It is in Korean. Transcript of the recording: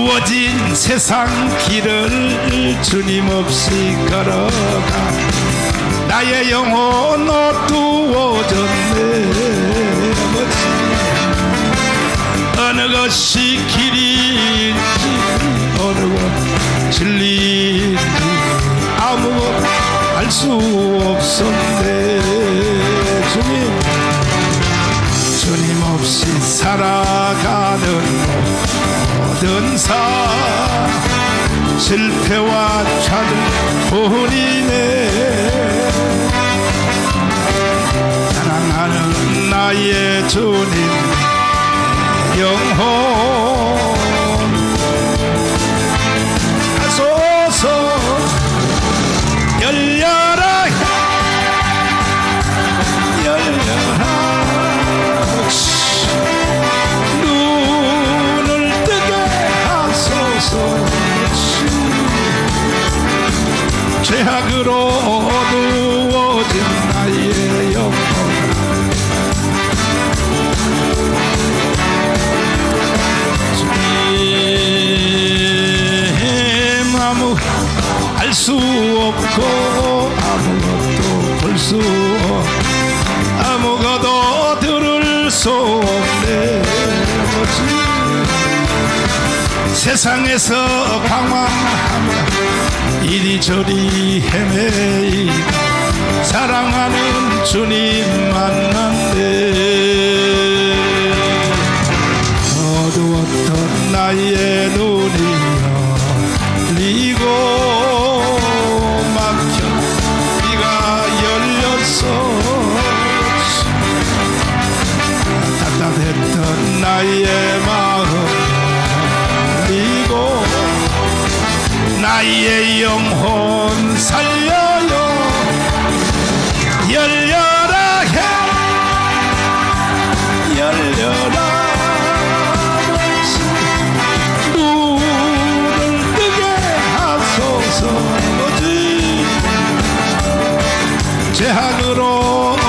어두워진 세상 길을 주님 없이 걸어가 나의 영혼 어두워졌네. 아버지 어느 것이 길인지 어느 것 진리인지 아무것 알수 없었네. 주님 주님 없이 살아가는 모든 삶. 실패와 좌절 뿐이네 사랑하는 나의 주님 영혼 하소서 죄악으로 어두워진 나의 영혼. 주님 아무 알 수 없고 아무것도 볼수없 아무것도 들을 수 없네 세상에서 방황하며 이리저리 헤매이 사랑하는 주님 만난대 어두웠던 나의 눈이 열리고 막혀 네가 열렸어. 답답했던 나의 나의 영혼 살려요. 열려라 해. 열려라. 눈을 뜨게 하소서 아버지 죄악으로